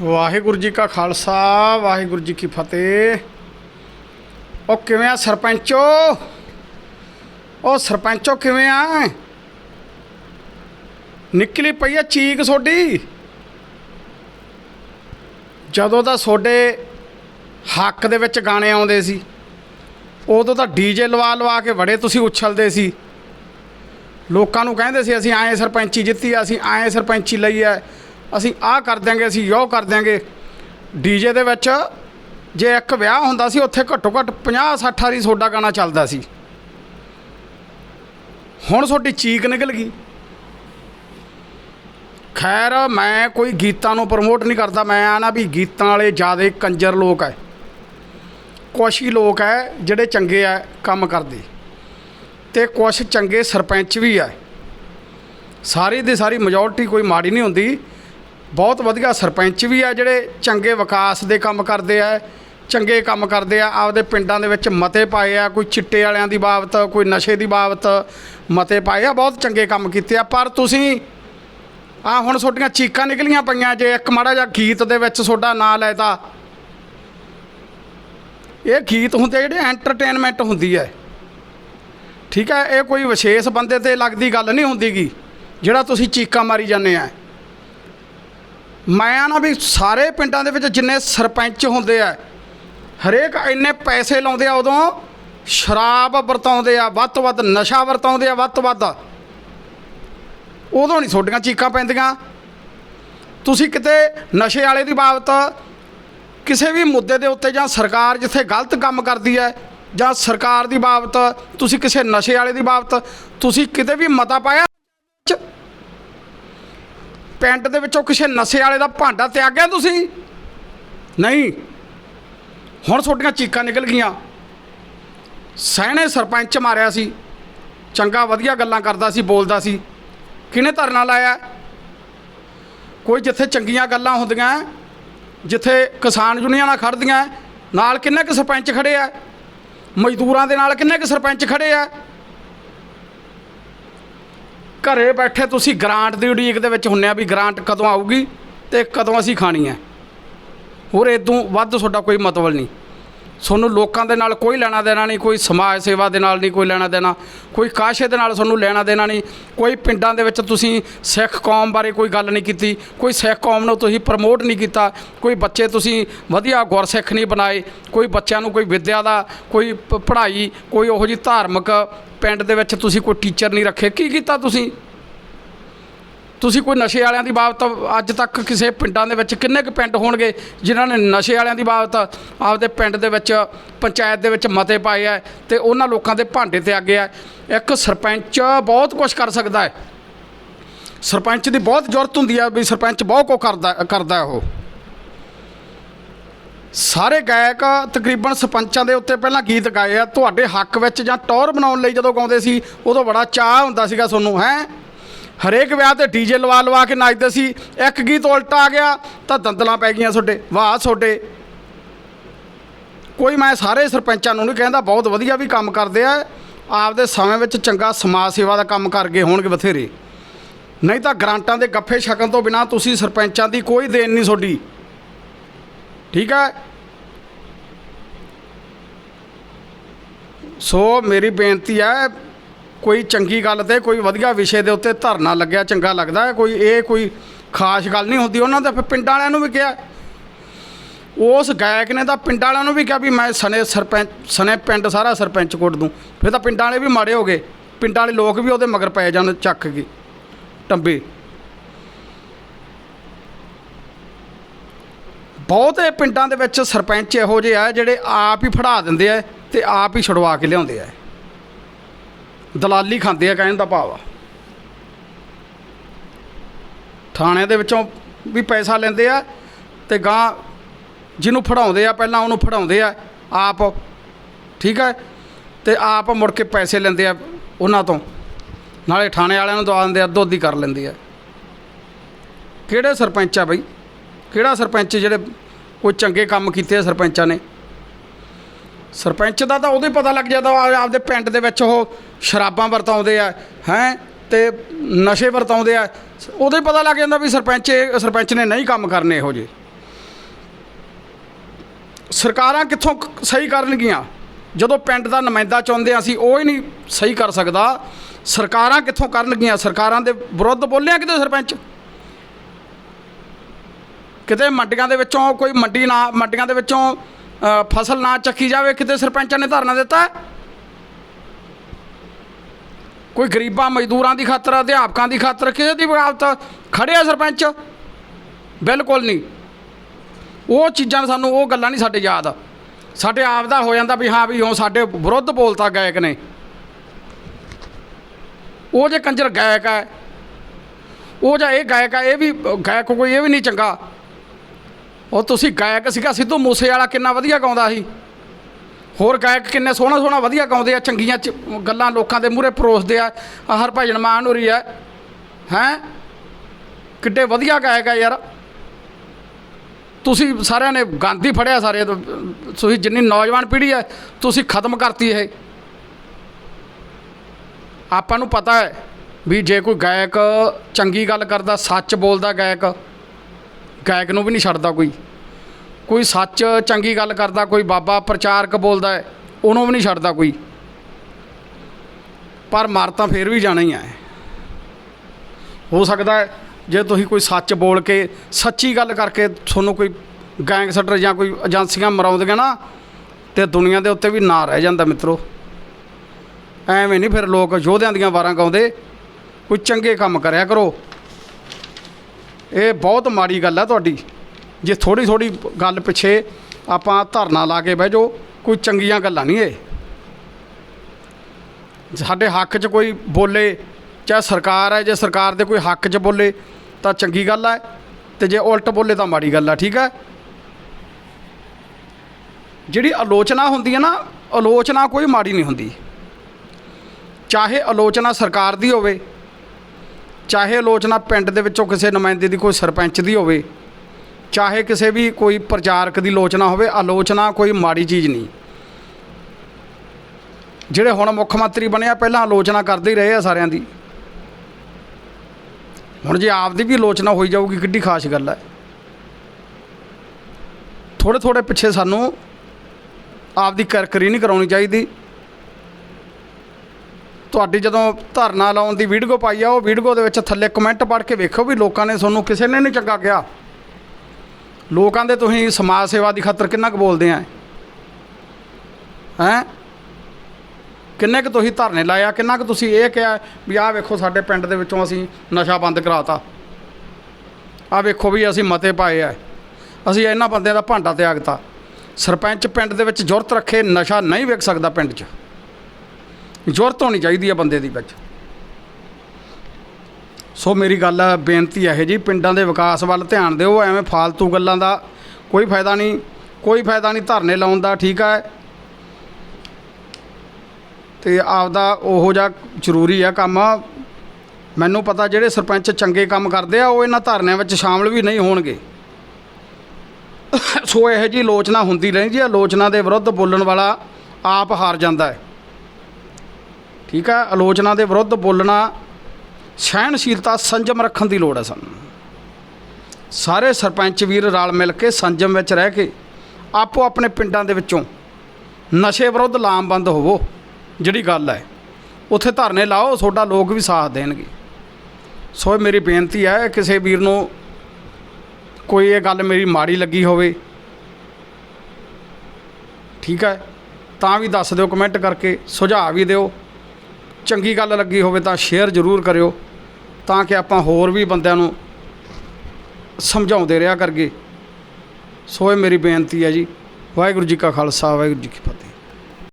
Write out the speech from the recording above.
ਵਾਹਿਗੁਰੂ ਜੀ ਕਾ ਖਾਲਸਾ, ਵਾਹਿਗੁਰੂ ਜੀ ਕੀ ਫਤਿਹ। ਉਹ ਕਿਵੇਂ ਆ ਸਰਪੰਚੋ? ਉਹ ਸਰਪੰਚੋ ਕਿਵੇਂ ਆ? ਨਿਕਲੀ ਪਈ ਆ ਚੀਕ ਸੋਡੀ ਜਦੋਂ ਦਾ ਸੋਡੇ ਹੱਕ ਦੇ ਵਿੱਚ ਗਾਣੇ ਆਉਂਦੇ ਸੀ, ਉਦੋਂ ਤਾਂ ਡੀਜੇ ਲਵਾ ਲਵਾ ਕੇ ਬੜੇ ਤੁਸੀਂ ਉਛਲਦੇ ਸੀ। ਲੋਕਾਂ ਨੂੰ ਕਹਿੰਦੇ ਸੀ, ਅਸੀਂ ਆਏ ਸਰਪੰਚੀ ਜਿੱਤੀ ਅਸੀਂ ਆਏ ਸਰਪੰਚੀ ਲਈ ਐ ਅਸੀਂ ਆਹ ਕਰ ਦਿਆਂਗੇ, ਅਸੀਂ ਯੋ ਕਰ ਦਿਆਂਗੇ। ਡੀਜੇ ਦੇ ਵਿੱਚ ਜੇ ਇੱਕ ਵਿਆਹ ਹੁੰਦਾ ਸੀ, ਉੱਥੇ ਘੱਟੋ ਘੱਟ 50 60 ਵਾਰੀ ਸੋਡਾ ਗਾਣਾ ਚੱਲਦਾ ਸੀ। ਹੁਣ ਤੁਹਾਡੀ ਚੀਕ ਨਿਕਲ ਗਈ। ਖੈਰ, ਮੈਂ ਕੋਈ ਗੀਤਾਂ ਨੂੰ ਪ੍ਰਮੋਟ ਨਹੀਂ ਕਰਦਾ। ਮੈਂ ਆ ਨਾ ਵੀ ਗੀਤਾਂ ਵਾਲੇ ਜਿਆਦੇ ਕੰਜਰ ਲੋਕ ਐ। ਕੁਛ ਹੀ ਲੋਕ ਐ ਜਿਹੜੇ ਚੰਗੇ ਐ, ਕੰਮ ਕਰਦੇ। ਤੇ ਕੁਛ ਚੰਗੇ ਸਰਪੰਚ ਵੀ ਐ। ਸਾਰੀ ਦੀ ਸਾਰੀ ਮੈਜੋਰਟੀ ਕੋਈ ਮਾੜੀ ਨਹੀਂ ਹੁੰਦੀ। ਬਹੁਤ ਵਧੀਆ ਸਰਪੰਚ ਵੀ ਆ ਜਿਹੜੇ ਚੰਗੇ ਵਿਕਾਸ ਦੇ ਕੰਮ ਕਰਦੇ ਆ, ਚੰਗੇ ਕੰਮ ਕਰਦੇ ਆ, ਆਪਦੇ ਪਿੰਡਾਂ ਦੇ ਵਿੱਚ ਮਤੇ ਪਾਏ ਆ, ਕੋਈ ਚਿੱਟੇ ਵਾਲਿਆਂ ਦੀ ਬਾਬਤ, ਕੋਈ ਨਸ਼ੇ ਦੀ ਬਾਬਤ ਮਤੇ ਪਾਏ ਆ, ਬਹੁਤ ਚੰਗੇ ਕੰਮ ਕੀਤੇ ਆ, ਪਰ ਤੁਸੀਂ ਆ ਹੁਣ ਤੁਹਾਡੀਆਂ ਚੀਕਾਂ ਨਿਕਲੀਆਂ ਪਈਆਂ, ਜੇ ਇੱਕ ਮਾੜਾ ਜਿਹਾ ਗੀਤ ਦੇ ਵਿੱਚ ਤੁਹਾਡਾ ਨਾਂ ਲੈਤਾ ਇਹ ਗੀਤ ਹੁੰਦੇ ਜਿਹੜੇ ਐਂਟਰਟੇਨਮੈਂਟ ਹੁੰਦੀ ਹੈ। ਠੀਕ ਹੈ, ਇਹ ਕੋਈ ਵਿਸ਼ੇਸ਼ ਬੰਦੇ ਤੇ ਲੱਗਦੀ ਗੱਲ ਨਹੀਂ ਹੁੰਦੀਗੀ, ਜਿਹੜਾ ਤੁਸੀਂ ਚੀਕਾਂ ਮਾਰੀ ਜਾਂਦੇ ਆ। ਮੈਂ ਨਾ ਵੀ ਸਾਰੇ ਪਿੰਡਾਂ ਦੇ ਵਿੱਚ ਜਿੰਨੇ ਸਰਪੰਚ ਹੁੰਦੇ ਆ, ਹਰੇਕ ਇੰਨੇ ਪੈਸੇ ਲਾਉਂਦੇ ਆ ਉਦੋਂ ਸ਼ਰਾਬ ਵਰਤਾਉਂਦੇ ਆ, ਵੱਧ ਤੋਂ ਵੱਧ ਨਸ਼ਾ ਵਰਤਾਉਂਦੇ ਆ, ਵੱਧ ਤੋਂ ਵੱਧ। ਉਦੋਂ ਨਹੀਂ ਤੁਹਾਡੀਆਂ ਚੀਕਾਂ ਪੈਂਦੀਆਂ। ਤੁਸੀਂ ਕਿਤੇ ਨਸ਼ੇ ਵਾਲੇ ਦੀ ਬਾਬਤ ਕਿਸੇ ਵੀ ਮੁੱਦੇ ਦੇ ਉੱਤੇ ਜਾਂ ਸਰਕਾਰ ਜਿੱਥੇ ਗਲਤ ਕੰਮ ਕਰਦੀ ਹੈ, ਜਾਂ ਸਰਕਾਰ ਦੀ ਬਾਬਤ, ਤੁਸੀਂ ਕਿਸੇ ਨਸ਼ੇ ਵਾਲੇ ਦੀ ਬਾਬਤ, ਤੁਸੀਂ ਕਿਤੇ ਵੀ ਮਤਾ ਪਾਇਆ ਪਿੰਡ ਦੇ ਵਿੱਚੋਂ ਕਿਸੇ ਨਸ਼ੇ ਵਾਲੇ ਦਾ ਭਾਂਡਾ ਤਿਆਗਿਆ ਤੁਸੀਂ? ਨਹੀਂ। ਹੁਣ ਤੁਹਾਡੀਆਂ ਚੀਕਾਂ ਨਿਕਲ ਗਈਆਂ। ਸਹਿਣੇ ਸਰਪੰਚ ਮਾਰਿਆ ਸੀ। ਚੰਗਾ ਵਧੀਆ ਗੱਲਾਂ ਕਰਦਾ ਸੀ, ਬੋਲਦਾ ਸੀ। ਕਿਹਨੇ ਧਰਨਾ ਲਾਇਆ? ਕੋਈ ਜਿੱਥੇ ਚੰਗੀਆਂ ਗੱਲਾਂ ਹੁੰਦੀਆਂ, ਜਿੱਥੇ ਕਿਸਾਨ ਯੂਨੀਅਨਾਂ ਖੜਦੀਆਂ ਨਾਲ ਕਿੰਨੇ ਕੁ ਸਰਪੰਚ ਖੜੇ ਆ? ਮਜ਼ਦੂਰਾਂ ਦੇ ਨਾਲ ਕਿੰਨੇ ਕੁ ਸਰਪੰਚ ਖੜੇ ਆ? ਘਰੇ ਬੈਠੇ ਤੁਸੀਂ ਗ੍ਰਾਂਟ ਦੀ ਉਡੀਕ ਦੇ ਵਿੱਚ ਹੁੰਨੇ ਆ ਵੀ ਗ੍ਰਾਂਟ ਕਦੋਂ ਆਊਗੀ ਤੇ ਕਦੋਂ ਅਸੀਂ ਖਾਣੀ ਹੈ। ਹੋਰ ਇਦੋਂ ਵੱਧ ਤੁਹਾਡਾ ਕੋਈ ਮਤਲਬ ਨਹੀਂ। ਤੁਹਾਨੂੰ ਲੋਕਾਂ ਦੇ ਨਾਲ ਕੋਈ ਲੈਣਾ ਦੇਣਾ ਨਹੀਂ, ਕੋਈ ਸਮਾਜ ਸੇਵਾ ਦੇ ਨਾਲ ਨਹੀਂ ਕੋਈ ਲੈਣਾ ਦੇਣਾ, ਕੋਈ ਕਾਸ਼ੇ ਦੇ ਨਾਲ ਤੁਹਾਨੂੰ ਲੈਣਾ ਦੇਣਾ ਨਹੀਂ, ਕੋਈ ਪਿੰਡਾਂ ਦੇ ਵਿੱਚ ਤੁਸੀਂ ਸਿੱਖ ਕੌਮ ਬਾਰੇ ਕੋਈ ਗੱਲ ਨਹੀਂ ਕੀਤੀ, ਕੋਈ ਸਿੱਖ ਕੌਮ ਨੂੰ ਤੁਸੀਂ ਪ੍ਰਮੋਟ ਨਹੀਂ ਕੀਤਾ, ਕੋਈ ਬੱਚੇ ਤੁਸੀਂ ਵਧੀਆ ਗੁਰਸਿੱਖ ਨਹੀਂ ਬਣਾਏ, ਕੋਈ ਬੱਚਿਆਂ ਨੂੰ ਕੋਈ ਵਿੱਦਿਆ ਦਾ ਕੋਈ ਪ- ਪੜ੍ਹਾਈ, ਕੋਈ ਉਹੋ ਜਿਹੀ ਧਾਰਮਿਕ ਪਿੰਡ ਦੇ ਵਿੱਚ ਤੁਸੀਂ ਕੋਈ ਟੀਚਰ ਨਹੀਂ ਰੱਖੇ, ਕੀ ਕੀਤਾ ਤੁਸੀਂ? ਤੁਸੀਂ ਕੋਈ ਨਸ਼ੇ ਵਾਲਿਆਂ ਦੀ ਬਾਬਤ ਅੱਜ ਤੱਕ ਕਿਸੇ ਪਿੰਡਾਂ ਦੇ ਵਿੱਚ ਕਿੰਨੇ ਕੁ ਪਿੰਡ ਹੋਣਗੇ ਜਿਨ੍ਹਾਂ ਨੇ ਨਸ਼ੇ ਵਾਲਿਆਂ ਦੀ ਬਾਬਤ ਆਪਦੇ ਪਿੰਡ ਦੇ ਵਿੱਚ, ਪੰਚਾਇਤ ਦੇ ਵਿੱਚ ਮਤੇ ਪਾਏ ਆ ਤੇ ਉਹਨਾਂ ਲੋਕਾਂ ਦੇ ਭਾਂਡੇ ਤੇ ਅੱਗੇ ਆ। ਇੱਕ ਸਰਪੰਚ ਬਹੁਤ ਕੁਝ ਕਰ ਸਕਦਾ ਹੈ। ਸਰਪੰਚ ਦੀ ਬਹੁਤ ਜ਼ਰੂਰਤ ਹੁੰਦੀ ਆ ਵੀ ਸਰਪੰਚ ਬਹੁਤ ਕੁ ਕਰਦਾ ਕਰਦਾ ਉਹ। ਸਾਰੇ ਗਾਇਕ ਤਕਰੀਬਨ ਸਰਪੰਚਾਂ ਦੇ ਉੱਤੇ ਪਹਿਲਾਂ ਗੀਤ ਗਾਏ ਆ। ਤੁਹਾਡੇ ਹੱਕ ਵਿੱਚ ਜਾਂ ਟੌਰ ਬਣਾਉਣ ਲਈ ਜਦੋਂ ਗਾਉਂਦੇ ਸੀ, ਉਦੋਂ ਬੜਾ ਚਾਹ ਹੁੰਦਾ ਸੀਗਾ ਤੁਹਾਨੂੰ, ਹੈ? ਹਰੇਕ ਵਿਆਹ ਤੇ ਡੀਜੇ ਲਵਾ ਲਵਾ ਕੇ ਨੱਚਦੇ ਸੀ, ਇੱਕ ਗੀਤ ਉਲਟਾ ਆ ਗਿਆ, ਤਾਂ ਦੰਦਲਾਂ ਪੈ ਗਈਆਂ ਤੁਹਾਡੇ, ਵਾਹ ਤੁਹਾਡੇ। ਕੋਈ ਮੈਂ ਸਾਰੇ ਸਰਪੰਚਾਂ ਨੂੰ ਨਹੀਂ ਕਹਿੰਦਾ, ਬਹੁਤ ਵਧੀਆ ਵੀ ਕੰਮ ਕਰਦੇ ਆ। ਆਪਦੇ ਸਮੇਂ ਵਿੱਚ ਚੰਗਾ ਸਮਾਜ ਸੇਵਾ ਦਾ ਕੰਮ ਕਰ ਗਏ ਹੋਣਗੇ ਬਥੇਰੇ। ਨਹੀਂ ਤਾਂ ਗ੍ਰਾਂਟਾਂ ਦੇ ਗੱਫੇ ਛਕਣ ਤੋਂ ਬਿਨਾ ਤੁਸੀਂ ਸਰਪੰਚਾਂ ਦੀ ਕੋਈ ਦੇਣ ਨਹੀਂ ਤੁਹਾਡੀ। ਠੀਕ ਹੈ ਸੋ ਮੇਰੀ ਬੇਨਤੀ ਹੈ ਕੋਈ ਚੰਗੀ ਗੱਲ ਤੇ ਕੋਈ ਵਧੀਆ ਵਿਸ਼ੇ ਦੇ ਉੱਤੇ ਧਰਨਾ ਲੱਗਿਆ, ਚੰਗਾ ਲੱਗਦਾ ਹੈ, ਕੋਈ ਇਹ ਕੋਈ ਖਾਸ ਗੱਲ ਨਹੀਂ ਹੁੰਦੀ। ਉਹਨਾਂ ਦਾ ਫਿਰ ਪਿੰਡ ਵਾਲਿਆਂ ਨੂੰ ਵੀ ਕਿਹਾ। ਉਸ ਗਾਇਕ ਨੇ ਤਾਂ ਪਿੰਡ ਵਾਲਿਆਂ ਨੂੰ ਵੀ ਕਿਹਾ ਵੀ ਮੈਂ ਸਨੇ ਸਰਪੰਚ, ਸਨੇ ਪਿੰਡ ਸਾਰਾ ਸਰਪੰਚ ਕੋਟ ਦੂੰ। ਫਿਰ ਤਾਂ ਪਿੰਡਾਂ ਵਾਲੇ ਵੀ ਮਾੜੇ ਹੋ ਗਏ। ਪਿੰਡਾਂ ਵਾਲੇ ਲੋਕ ਵੀ ਉਹਦੇ ਮਗਰ ਪੈ ਜਾਣ, ਚੱਕ ਕੇ, ਟੰਬੇ। ਬਹੁਤੇ ਪਿੰਡਾਂ ਦੇ ਵਿੱਚ ਸਰਪੰਚ ਇਹੋ ਜਿਹੇ ਆ ਜਿਹੜੇ ਆਪ ਹੀ ਫੜਾ ਦਿੰਦੇ ਆ ਤੇ ਆਪ ਹੀ ਛੁਡਵਾ ਕੇ ਲਿਆਉਂਦੇ ਆ। ਦਲਾਲੀ ਖਾਂਦੇ ਆ ਕਹਿਣ ਦਾ ਭਾਵ ਆ। ਥਾਣੇ ਦੇ ਵਿੱਚੋਂ ਵੀ ਪੈਸਾ ਲੈਂਦੇ ਆ ਤੇ ਗਾਂ ਜਿਹਨੂੰ ਫੜਾਉਂਦੇ ਆ, ਪਹਿਲਾਂ ਉਹਨੂੰ ਫੜਾਉਂਦੇ ਆ, ਆਪ ਠੀਕ ਹੈ ਤੇ ਆਪ ਮੁੜ ਕੇ ਪੈਸੇ ਲੈਂਦੇ ਆ ਉਹਨਾਂ ਤੋਂ। ਨਾਲੇ ਥਾਣੇ ਵਾਲਿਆਂ ਨੂੰ ਦਵਾ ਦਿੰਦੇ ਆ ਦੋਦੀ ਕਰ ਲੈਂਦੇ ਆ। ਕਿਹੜੇ ਸਰਪੰਚ ਆ ਬਈ? ਕਿਹੜਾ ਸਰਪੰਚ ਜਿਹੜੇ ਕੋਈ ਚੰਗੇ ਕੰਮ ਕੀਤੇ ਆ ਸਰਪੰਚਾਂ ਨੇ? ਸਰਪੰਚ ਦਾ ਤਾਂ ਉਹਦੇ ਪਤਾ ਲੱਗ ਜਾਂਦਾ ਆਪਦੇ ਪਿੰਡ ਦੇ ਵਿੱਚ ਉਹ ਸ਼ਰਾਬਾਂ ਵਰਤਾਉਂਦੇ ਆ, ਹੈ, ਤੇ ਨਸ਼ੇ ਵਰਤਾਉਂਦੇ ਆ। ਉਹਦੇ ਪਤਾ ਲੱਗ ਜਾਂਦਾ ਵੀ ਸਰਪੰਚ ਸਰਪੰਚ ਨੇ ਨਹੀਂ ਕੰਮ ਕਰਨੇ ਇਹੋ ਜਿਹੇ। ਸਰਕਾਰਾਂ ਕਿੱਥੋਂ ਸਹੀ ਕਰਨਗੀਆਂ? ਜਦੋਂ ਪਿੰਡ ਦਾ ਨੁਮਾਇੰਦਾ ਚਾਹੁੰਦੇ ਹਾਂ ਅਸੀਂ ਉਹ ਹੀ ਨਹੀਂ ਸਹੀ ਕਰ ਸਕਦਾ। ਸਰਕਾਰਾਂ ਕਿੱਥੋਂ ਕਰਨਗੀਆਂ? ਸਰਕਾਰਾਂ ਦੇ ਵਿਰੁੱਧ ਬੋਲਿਆ ਕਿਤੇ ਸਰਪੰਚ? ਕਿਤੇ ਮੰਡੀਆਂ ਦੇ ਵਿੱਚੋਂ ਕੋਈ ਮੰਡੀ ਨਾ, ਮੰਡੀਆਂ ਦੇ ਵਿੱਚੋਂ ਫਸਲ ਨਾ ਚੱਕੀ ਜਾਵੇ, ਕਿਤੇ ਸਰਪੰਚਾਂ ਨੇ ਧਰਨਾ ਦਿੱਤਾ? ਕੋਈ ਗਰੀਬਾਂ ਮਜ਼ਦੂਰਾਂ ਦੀ ਖਾਤਰ, ਅਧਿਆਪਕਾਂ ਦੀ ਖਾਤਰ, ਕਿਸੇ ਦੀ ਬਗਾਵਤ ਖੜਿਆ ਸਰਪੰਚ? ਬਿਲਕੁਲ ਨਹੀਂ। ਉਹ ਚੀਜ਼ਾਂ ਸਾਨੂੰ, ਉਹ ਗੱਲਾਂ ਨਹੀਂ ਸਾਡੇ ਯਾਦ। ਸਾਡੇ ਆਪ ਦਾ ਹੋ ਜਾਂਦਾ ਵੀ ਹਾਂ ਵੀ ਉਹ ਸਾਡੇ ਵਿਰੁੱਧ ਬੋਲਤਾ ਗਾਇਕ ਨੇ। ਉਹ ਜੇ ਕੰਜਰ ਗਾਇਕ ਹੈ, ਉਹ ਜਾਂ ਇਹ ਗਾਇਕ ਹੈ, ਇਹ ਵੀ, ਗਾਇਕ ਕੋਈ ਇਹ ਵੀ ਨਹੀਂ ਚੰਗਾ। ਉਹ ਤੁਸੀਂ ਗਾਇਕ ਸੀਗਾ, ਸਿੱਧੂ ਮੂਸੇ ਵਾਲਾ ਕਿੰਨਾ ਵਧੀਆ ਗਾਉਂਦਾ ਸੀ। ਹੋਰ ਗਾਇਕ ਕਿੰਨੇ ਸੋਹਣਾ ਸੋਹਣਾ ਵਧੀਆ ਗਾਉਂਦੇ ਆ, ਚੰਗੀਆਂ ਚ ਗੱਲਾਂ ਲੋਕਾਂ ਦੇ ਮੂਹਰੇ ਪਰੋਸਦੇ ਆ ਹਰਭਜਨ ਮਾਨ ਹੋਰੀ ਹੈ ਹੈਂ? ਕਿੱਡੇ ਵਧੀਆ ਗਾਇਕ ਆ ਯਾਰ। ਤੁਸੀਂ ਸਾਰਿਆਂ ਨੇ ਗਾਂਧੀ ਫੜਿਆ ਸਾਰੇ, ਤੁਸੀਂ ਜਿੰਨੀ ਨੌਜਵਾਨ ਪੀੜ੍ਹੀ ਹੈ ਤੁਸੀਂ ਖਤਮ ਕਰਤੀ ਇਹ। ਆਪਾਂ ਨੂੰ ਪਤਾ ਹੈ ਵੀ ਜੇ ਕੋਈ ਗਾਇਕ ਚੰਗੀ ਗੱਲ ਕਰਦਾ, ਸੱਚ ਬੋਲਦਾ ਗਾਇਕ ਗਾਇਕ ਨੂੰ ਵੀ ਨਹੀਂ ਛੱਡਦਾ ਕੋਈ। ਕੋਈ ਸੱਚ ਚੰਗੀ ਗੱਲ ਕਰਦਾ, ਕੋਈ ਬਾਬਾ ਪ੍ਰਚਾਰਕ ਬੋਲਦਾ ਹੈ, ਉਹਨੂੰ ਵੀ ਨਹੀਂ ਛੱਡਦਾ ਕੋਈ। ਪਰ ਮਰ ਤਾਂ ਫੇਰ ਵੀ ਜਾਣਾ ਹੀ ਹੈ। ਹੋ ਸਕਦਾ ਜੇ ਤੁਸੀਂ ਕੋਈ ਸੱਚ ਬੋਲ ਕੇ, ਸੱਚੀ ਗੱਲ ਕਰਕੇ ਤੁਹਾਨੂੰ ਕੋਈ ਗੈਂਗਸਟਰ ਜਾਂ ਕੋਈ ਏਜੰਸੀਆਂ ਮਰਾਉਂਦੀਆਂ ਨਾ, ਤੇ ਦੁਨੀਆ ਦੇ ਉੱਤੇ ਵੀ ਨਾਂ ਰਹਿ ਜਾਂਦਾ ਮਿੱਤਰੋ। ਐਵੇਂ ਨਹੀਂ ਫਿਰ ਲੋਕ ਯੋਧਿਆਂ ਦੀਆਂ ਵਾਰਾਂ ਗਾਉਂਦੇ, ਕੋਈ ਚੰਗੇ ਕੰਮ ਕਰਿਆ ਕਰੋ। ਇਹ ਬਹੁਤ ਮਾੜੀ ਗੱਲ ਹੈ ਤੁਹਾਡੀ। ਜੇ ਥੋੜੀ ਥੋੜੀ ਗੱਲ ਪਿੱਛੇ ਆਪਾਂ ਧਰਨਾ ਲਾ ਕੇ ਬਹਿ ਜਾਓ, ਕੋਈ ਚੰਗੀਆਂ ਗੱਲਾਂ ਨਹੀਂ ਇਹ। ਸਾਡੇ ਹੱਕ 'ਚ ਕੋਈ ਬੋਲੇ, ਚਾਹੇ ਸਰਕਾਰ ਹੈ ਜੇ ਸਰਕਾਰ ਦੇ ਕੋਈ ਹੱਕ 'ਚ ਬੋਲੇ, ਤਾਂ ਚੰਗੀ ਗੱਲ ਹੈ ਤੇ ਜੇ ਉਲਟ ਬੋਲੇ ਤਾਂ ਮਾੜੀ ਗੱਲ ਹੈ ਠੀਕ ਹੈ ਜਿਹੜੀ ਆਲੋਚਨਾ ਹੁੰਦੀ ਹੈ ਨਾ, ਆਲੋਚਨਾ ਕੋਈ ਮਾੜੀ ਨਹੀਂ ਹੁੰਦੀ। ਚਾਹੇ ਆਲੋਚਨਾ ਸਰਕਾਰ ਦੀ ਹੋਵੇ ਚਾਹੇ ਆਲੋਚਨਾ ਪਿੰਡ ਦੇ ਵਿੱਚੋਂ ਕਿਸੇ ਨੁਮਾਇੰਦੇ ਦੀ ਕੋਈ ਸਰਪੰਚ ਦੀ ਹੋਵੇ, ਚਾਹੇ ਕਿਸੇ ਵੀ ਕੋਈ ਪ੍ਰਚਾਰਕ ਦੀ ਆਲੋਚਨਾ ਹੋਵੇ, ਆਲੋਚਨਾ ਕੋਈ ਮਾੜੀ ਚੀਜ਼ ਨਹੀਂ। ਜਿਹੜੇ ਹੁਣ ਮੁੱਖ ਮੰਤਰੀ ਬਣਿਆ, ਪਹਿਲਾਂ ਆਲੋਚਨਾ ਕਰਦੇ ਹੀ ਰਹੇ ਆ ਸਾਰਿਆਂ ਦੀ। ਹੁਣ ਜੇ ਆਪਦੀ ਵੀ ਆਲੋਚਨਾ ਹੋਈ ਜਾਊਗੀ, ਕਿੱਡੀ ਖਾਸ ਗੱਲ ਹੈ ਥੋੜੇ ਥੋੜੇ ਪਿੱਛੇ ਸਾਨੂੰ ਆਪਦੀ ਕਰਕਰੀ ਨਹੀਂ ਕਰਾਉਣੀ ਚਾਹੀਦੀ। ਤੁਹਾਡੀ ਜਦੋਂ ਧਰਨਾ ਲਾਉਣ ਦੀ ਵੀਡੀਓ ਪਾਈ ਆ, ਉਹ ਵੀਡੀਓ ਦੇ ਵਿੱਚ ਥੱਲੇ ਕਮੈਂਟ ਪੜ੍ਹ ਕੇ ਵੇਖੋ ਵੀ ਲੋਕਾਂ ਨੇ ਤੁਹਾਨੂੰ ਕਿਸੇ ਨੇ ਨਹੀਂ ਚੰਗਾ ਕਿਹਾ। ਲੋਕਾਂ ਦੇ ਤੁਸੀਂ ਸਮਾਜ ਸੇਵਾ ਦੀ ਖਾਤਰ ਕਿੰਨਾ ਕੁ ਬੋਲਦੇ ਆ? ਹੈਂ? ਕਿੰਨੇ ਕੁ ਤੁਸੀਂ ਧਰਨੇ ਲਾਇਆ ਕਿੰਨਾ ਕੁ ਤੁਸੀਂ ਇਹ ਕਿਹਾ ਵੀ ਆਹ ਵੇਖੋ ਸਾਡੇ ਪਿੰਡ ਦੇ ਵਿੱਚੋਂ ਅਸੀਂ ਨਸ਼ਾ ਬੰਦ ਕਰਾਤਾ। ਆਹ ਵੇਖੋ ਵੀ ਅਸੀਂ ਮਤੇ ਪਾਏ ਆ। ਅਸੀਂ ਇਹਨਾਂ ਬੰਦਿਆਂ ਦਾ ਭਾਂਡਾ ਤਿਆਗਤਾ ਸਰਪੰਚ ਪਿੰਡ ਦੇ ਵਿੱਚ ਜ਼ੁਰਤ ਰੱਖੇ, ਨਸ਼ਾ ਨਹੀਂ ਵਿਕ ਸਕਦਾ ਪਿੰਡ 'ਚ। ਜ਼ਰੂਰਤ ਹੋਣੀ ਚਾਹੀਦੀ ਹੈ ਬੰਦੇ ਦੀ ਵਿੱਚ। ਸੋ ਮੇਰੀ ਗੱਲ ਬੇਨਤੀ ਹੈ ਜੀ, ਪਿੰਡਾਂ ਦੇ ਵਿਕਾਸ ਵੱਲ ਧਿਆਨ ਦਿਓ, ਐਵੇਂ ਫਾਲਤੂ ਗੱਲਾਂ ਦਾ ਕੋਈ ਫਾਇਦਾ ਨਹੀਂ, ਕੋਈ ਫਾਇਦਾ ਨਹੀਂ ਧਰਨੇ ਲਾਉਣ ਦਾ, ਠੀਕ ਹੈ। ਤੇ ਆਪਦਾ ਉਹੋ ਜਿਹਾ ਜ਼ਰੂਰੀ ਆ ਕੰਮ। ਮੈਨੂੰ ਪਤਾ ਜਿਹੜੇ ਸਰਪੰਚ ਚੰਗੇ ਕੰਮ ਕਰਦੇ ਆ, ਉਹ ਇਹਨਾਂ ਧਰਨਿਆਂ ਵਿੱਚ ਸ਼ਾਮਲ ਵੀ ਨਹੀਂ ਹੋਣਗੇ। ਸੋ ਇਹੋ ਜੀ ਆਲੋਚਨਾ ਹੁੰਦੀ ਰਹਿੰਦੀ ਹੈ ਆਲੋਚਨਾ ਦੇ ਵਿਰੁੱਧ ਬੋਲਣ ਵਾਲਾ ਆਪ ਹਾਰ ਜਾਂਦਾ ਹੈ। ਠੀਕ ਹੈ ਆਲੋਚਨਾ ਦੇ ਵਿਰੁੱਧ ਬੋਲਣਾ ਸਹਿਣਸ਼ੀਲਤਾ ਸੰਜਮ ਰੱਖਣ ਦੀ ਲੋੜ ਹੈ ਸਾਨੂੰ। ਸਾਰੇ ਸਰਪੰਚ ਵੀਰ ਰਲ ਮਿਲ ਕੇ ਸੰਜਮ ਵਿੱਚ ਰਹਿ ਕੇ ਆਪੋ ਆਪਣੇ ਪਿੰਡਾਂ ਦੇ ਵਿੱਚੋਂ ਨਸ਼ੇ ਵਿਰੁੱਧ ਲਾਮਬੰਦ ਹੋਵੋ, ਜਿਹੜੀ ਗੱਲ ਹੈ। ਉੱਥੇ ਧਰਨੇ ਲਾਓ ਤੁਹਾਡਾ ਲੋਕ ਵੀ ਸਾਥ ਦੇਣਗੇ। ਸੋ ਇਹ ਮੇਰੀ ਬੇਨਤੀ ਹੈ, ਕਿਸੇ ਵੀਰ ਨੂੰ ਕੋਈ ਇਹ ਗੱਲ ਮੇਰੀ ਮਾੜੀ ਲੱਗੀ ਹੋਵੇ, ਠੀਕ ਹੈ, ਤਾਂ ਵੀ ਦੱਸ ਦਿਓ, ਕਮੈਂਟ ਕਰਕੇ ਸੁਝਾਅ ਵੀ ਦਿਓ। ਚੰਗੀ ਗੱਲ ਲੱਗੀ ਹੋਵੇ ਤਾਂ ਸ਼ੇਅਰ ਜ਼ਰੂਰ ਕਰਿਓ ਤਾਂ ਕਿ ਆਪਾਂ ਹੋਰ ਵੀ ਬੰਦਿਆਂ ਨੂੰ ਸਮਝਾਉਂਦੇ ਰਿਹਾ ਕਰਗੇ ਸੋ ਇਹ ਮੇਰੀ ਬੇਨਤੀ ਹੈ ਜੀ। ਵਾਹਿਗੁਰੂ ਜੀ ਕਾ ਖਾਲਸਾ, ਵਾਹਿਗੁਰੂ ਜੀ ਕੀ ਫਤਿਹ।